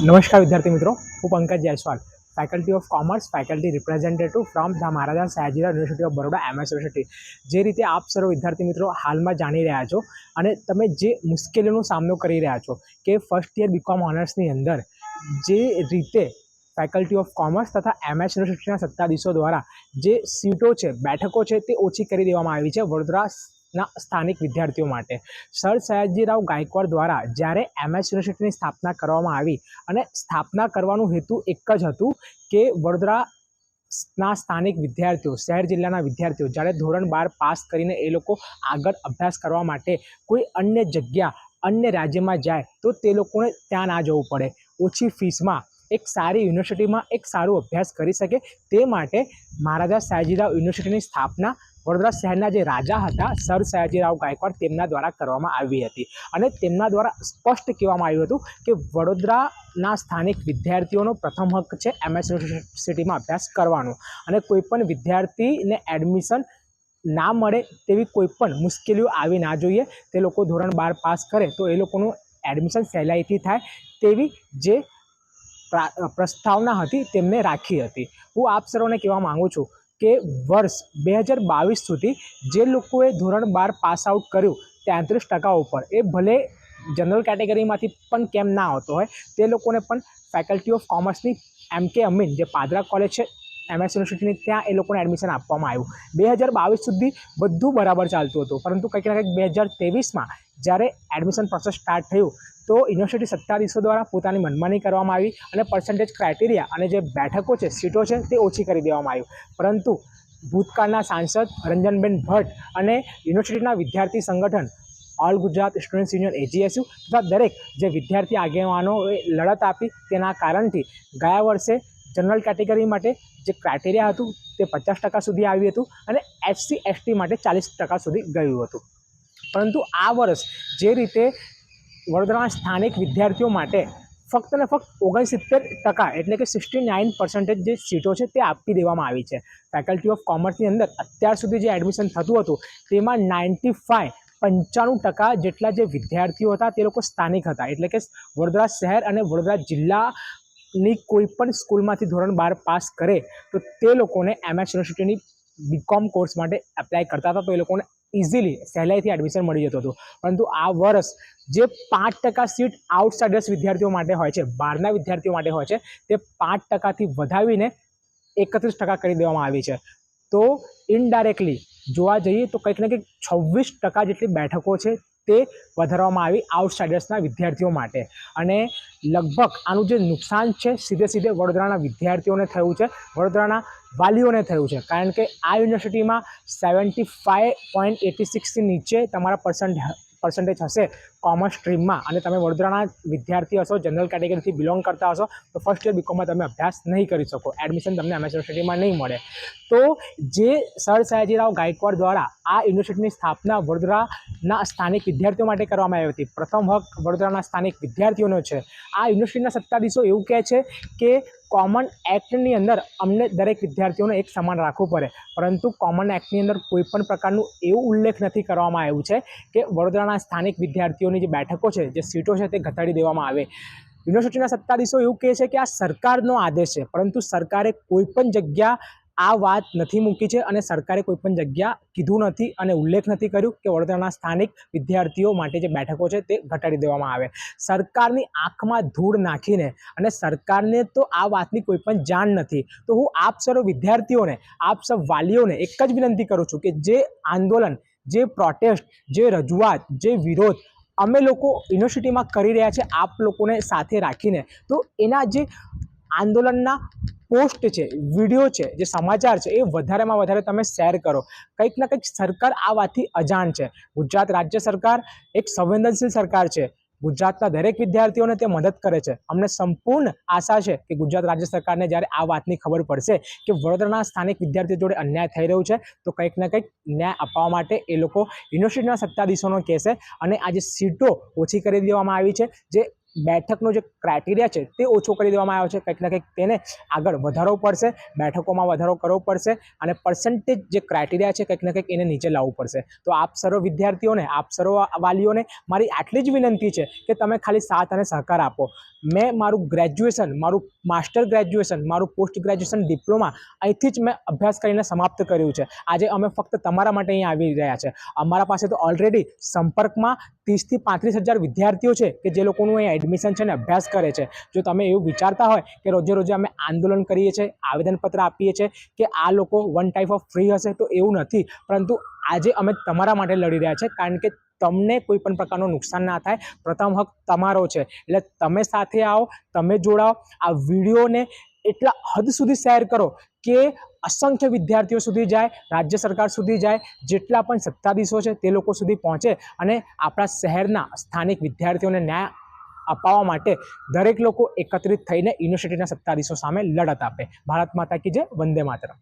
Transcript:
નમસ્કાર વિદ્યાર્થી મિત્રો, હું Pankaj Jaiswal faculty of commerce faculty representative from the Maharaja Sayajirao university of Baroda MS university જે રીતે આપ સર્વ વિદ્યાર્થી મિત્રો હાલમાં જાણી રહ્યા છો અને તમે જે મુશ્કેલીઓનો સામનો કરી રહ્યા છો કે ફર્સ્ટ યર બીકોમ ઓનર્સની અંદર જે રીતે ફેકલ્ટી ઓફ કોમર્સ તથા એમએચ યુનિવર્સિટીના સત્તાધીશો દ્વારા જે સીટો છે, બેઠકો છે તે ઓછી કરી દેવામાં આવી છે. વડોદરાના સ્થાનિક વિદ્યાર્થીઓ માટે. સર સયાજીરાવ ગાયકવાડ દ્વારા જ્યારે એમએસ યુનિવર્સિટીની સ્થાપના કરવામાં આવી અને સ્થાપના કરવાનું હેતુ એક જ હતું કે વડોદરા ના સ્થાનિક વિદ્યાર્થીઓ, શહેર જિલ્લાના વિદ્યાર્થીઓ જ્યારે ધોરણ બાર પાસ કરીને એ લોકો આગળ અભ્યાસ કરવા માટે કોઈ અન્ય જગ્યા, અન્ય રાજ્યમાં જાય તો તે લોકોને ત્યાં ના જવું પડે. ઓછી ફીસમાં એક સારી યુનિવર્સિટીમાં એક સારો અભ્યાસ કરી શકે તે માટે મહારાજા સયાજીરાવ યુનિવર્સિટીની સ્થાપના વડોદરા શહેરના જે રાજા હતા, સર સયાજીરાવ ગાયકવાડ તેમના દ્વારા કરવામાં આવી હતી. અને તેમના દ્વારા સ્પષ્ટ કહેવામાં આવ્યું હતું કે વડોદરાના સ્થાનિક વિદ્યાર્થીઓનો પ્રથમ હક છે એમએસ યુનિવર્સિટીમાં અભ્યાસ કરવાનો. અને કોઈપણ વિદ્યાર્થીને એડમિશન ના મળે તેવી કોઈ પણ મુશ્કેલીઓ આવી ના જોઈએ. તે લોકો ધોરણ બાર પાસ કરે તો એ લોકોનું એડમિશન સહેલાઈથી થાય તેવી જે પ્રસ્તાવના હતી તેમને રાખી હતી. હું આપ સર્વને કહેવા માગું છું કે વર્ષ બે હજાર બાવીસ સુધી જે લોકોએ ધોરણ બાર પાસ આઉટ કર્યું તેત્રીસ ટકા ઉપર, એ ભલે જનરલ કેટેગરીમાંથી પણ કેમ ના આવતો હોય, તે લોકોને પણ ફેકલ્ટી ઓફ કોમર્સની એમ કે અમીન જે પાદરા કોલેજ છે એમએસ યુનિવર્સિટીની ત્યાં એ લોકોને એડમિશન આપવામાં આવ્યું. બે હજાર બાવીસ સુધી બધું બરાબર ચાલતું હતું, પરંતુ કંઈક ને કંઈક બે હજાર ત્રેવીસમાં જ્યારે એડમિશન પ્રોસેસ સ્ટાર્ટ થયું, તો યુનિવર્સિટી સત્તાધીશો દ્વારા પોતાની મનમાની કરવામાં આવી અને પર્સન્ટેજ ક્રાઇટેરિયા અને જે બેઠકો છે, સીટો છે, તે ઓછી કરી દેવામાં આવ્યું પરંતુ ભૂતકાળના સાંસદ રંજનબેન ભટ્ટ અને યુનિવર્સિટીના વિદ્યાર્થી સંગઠન all Gujarat students union AGSU તથા દરેક જે વિદ્યાર્થી આગેવાનોએ લડત આપી તેના કારણથી ગયા વર્ષે જનરલ કેટેગરી માટે જે ક્રાઇટેરિયા હતું તે પચાસ ટકા સુધી આવ્યું હતું અને એસસી એસટી માટે ચાલીસ ટકા સુધી ગયું હતું. પરંતુ આ વર્ષ જે રીતે વડોદરાના સ્થાનિક વિદ્યાર્થીઓ માટે ફક્ત ને ફક્ત ઓગણસિત્તેર ટકા એટલે કે સિક્સટી નાઇન પર્સન્ટેજ જે સીટો છે તે આપી દેવામાં આવી છે. ફેકલ્ટી ઓફ કોમર્સની અંદર અત્યાર સુધી જે એડમિશન થતું હતું, તેમાં નાઇન્ટી ફાઇવ પંચાણું ટકા જેટલા જે વિદ્યાર્થીઓ હતા તે લોકો સ્થાનિક હતા. એટલે કે વડોદરા શહેર અને વડોદરા જિલ્લાની કોઈ પણ સ્કૂલમાંથી ધોરણ બાર પાસ કરે, તો તે લોકોને એમએસ યુનિવર્સિટીની બીકોમ કોર્સ માટે એપ્લાય કરતા હતા. તો એ લોકોને ઇઝીલી સહેલાઈથી એડમિશન મળી જતું હતું. પરંતુ આ વર્ષ જે પાંચ ટકા સીટ આઉટસાઇડર્સ વિદ્યાર્થીઓ માટે હોય છે, બહારના વિદ્યાર્થીઓ માટે હોય છે, તે પાંચ ટકાથી વધાવીને એકત્રીસ ટકા કરી દેવામાં આવી છે. તો ઇનડાયરેક્ટલી જોવા જઈએ તો કંઈક ને કંઈક છવ્વીસ ટકા જેટલી બેઠકો છે તે વધારવામાં આવી આઉટસાઇડર્સના વિદ્યાર્થીઓ માટે. અને લગભગ આનું જે નુકસાન છે, સીધે સીધે વડોદરાના વિદ્યાર્થીઓને થયું છે, વડોદરાના વાલીઓને થયું છે. કારણ કે આ યુનિવર્સિટીમાં સેવન્ટી ફાઇવ પોઈન્ટ એટી સિક્સથી નીચે તમારા પર્સન્ટ પર્સન્ટેજ હશે. કોમર્સ સ્ટ્રીમમાં અને તમે વડોદરાના વિદ્યાર્થી હશો, જનરલ કેટેગરીથી બિલોંગ કરતા હશો, તો ફર્સ્ટ યર બીકોમમાં તમે અભ્યાસ નહીં કરી શકો. એડમિશન તમને એમએસ યુનિવર્સિટીમાં નહીં મળે. તો જે સર સયાજીરાવ ગાયકવાડ દ્વારા આ યુનિવર્સિટીની સ્થાપના વડોદરાના સ્થાનિક વિદ્યાર્થીઓ માટે કરવામાં આવી હતી. પ્રથમ હક વડોદરાના સ્થાનિક વિદ્યાર્થીઓનો છે. આ યુનિવર્સિટીના સત્તાધીશો એવું કહે છે કે કોમન એક્ટની અંદર અમને દરેક વિદ્યાર્થીઓને એક સમાન રાખવું પડે. પરંતુ કોમન એક્ટની અંદર કોઈપણ પ્રકારનું એવું ઉલ્લેખ નથી કરવામાં આવ્યું છે કે વડોદરાના સ્થાનિક વિદ્યાર્થીઓની જે બેઠકો છે, જે સીટો છે તે ઘટાડી દેવામાં આવે. યુનિવર્સિટીના સત્તાધીશો એવું કહે છે કે આ સરકારનો આદેશ છે, પરંતુ સરકારે કોઈ પણ જગ્યા આ વાત નથી મૂકી છે અને સરકારે કોઈ પણ જગ્યા કીધું નથી અને ઉલ્લેખ નથી કર્યું કે વડોદરાના સ્થાનિક વિદ્યાર્થીઓ માટે જે બેઠકો છે તે ઘટાડી દેવામાં આવે. સરકારની આંખમાં ધૂળ નાખીને અને સરકારને તો આ વાતની કોઈ પણ જાણ નથી. તો હું આપ સર્વ વિદ્યાર્થીઓને, આપ સૌ વાલીઓને એક જ વિનંતી કરું છું કે જે આંદોલન, જે પ્રોટેસ્ટ, જે રજૂઆત, જે વિરોધ અમે લોકો યુનિવર્સિટીમાં કરી રહ્યા છે, આપ લોકોને સાથે રાખીને. તો એના જે આંદોલનના પોસ્ટ છે, વીડિયો છે, જે સમાચાર છે, એ વધારેમાં વધારે તમે શેર કરો. કંઈક ના કંઈક સરકાર આ વાતથી અજાણ છે. ગુજરાત રાજ્ય સરકાર એક સંવેદનશીલ સરકાર છે. ગુજરાતના દરેક વિદ્યાર્થીઓને તે મદદ કરે છે. અમને સંપૂર્ણ આશા છે કે ગુજરાત રાજ્ય સરકારને જ્યારે આ વાતની ખબર પડશે કે વડોદરાના સ્થાનિક વિદ્યાર્થીઓ જોડે અન્યાય થઈ રહ્યું છે, તો કંઈક ને કંઈક ન્યાય અપાવવા માટે એ લોકો યુનિવર્સિટીના સત્તાધીશોનો કહેશે અને આ જે સીટો ઓછી કરી દેવામાં આવી છે, જે બેઠકનો જે ક્રાઇટેરિયા છે તે ઓછો કરી દેવામાં આવ્યો છે. કંઈક ને કંઈક તેને આગળ વધારવો પડશે, બેઠકોમાં વધારો કરવો પડશે અને પર્સન્ટેજ જે ક્રાઇટેરિયા છે કંઈક ને કંઈક એને નીચે લાવવું પડશે. તો આપ સર્વ વિદ્યાર્થીઓને, આપ સર્વ વાલીઓને મારી આટલી જ વિનંતી છે કે તમે ખાલી સાથ અને સહકાર આપો. મેં મારું ગ્રેજ્યુએશન મારું માસ્ટર ગ્રેજ્યુએશન મારું પોસ્ટ ગ્રેજ્યુએશન ડિપ્લોમા અહીંથી જ મેં અભ્યાસ કરીને સમાપ્ત કર્યું છે. આજે અમે ફક્ત તમારા માટે અહીં આવી રહ્યા છે. અમારા પાસે તો ઓલરેડી સંપર્કમાં ત્રીસથી પાંત્રીસ હજાર વિદ્યાર્થીઓ છે કે જે લોકોનું અહીં એડમિશન છે ને અભ્યાસ કરે છે. જો તમે એવું વિચારતા હોય કે રોજે રોજે અમે આંદોલન કરીએ છીએ, આવેદનપત્ર આપીએ છીએ કે આ લોકો વન ટાઈપ ઓફ ફ્રી હશે તો એવું નથી. પરંતુ આજે અમે તમારા માટે લડી રહ્યા છે કારણ કે તમને કોઈ પણ પ્રકારનું નુકસાન ના થાય. પ્રથમ હક તમારો છે. એટલે તમે સાથે આવો, તમે જોડાઓ. આ વિડીયોને એટલા હદ સુધી શેર કરો કે અસંખ્ય વિદ્યાર્થીઓ સુધી જાય, રાજ્ય સરકાર સુધી જાય, જેટલા પણ સત્તાધીશો છે તે લોકો સુધી પહોંચે અને આપણા શહેરના સ્થાનિક વિદ્યાર્થીઓને ન્યાય અપાવવા માટે દરેક લોકો એકત્રિત થઈને યુનિવર્સિટીના સત્તાધીશો સામે લડત આપે. ભારત માતા કી જય, વંદે માતરમ.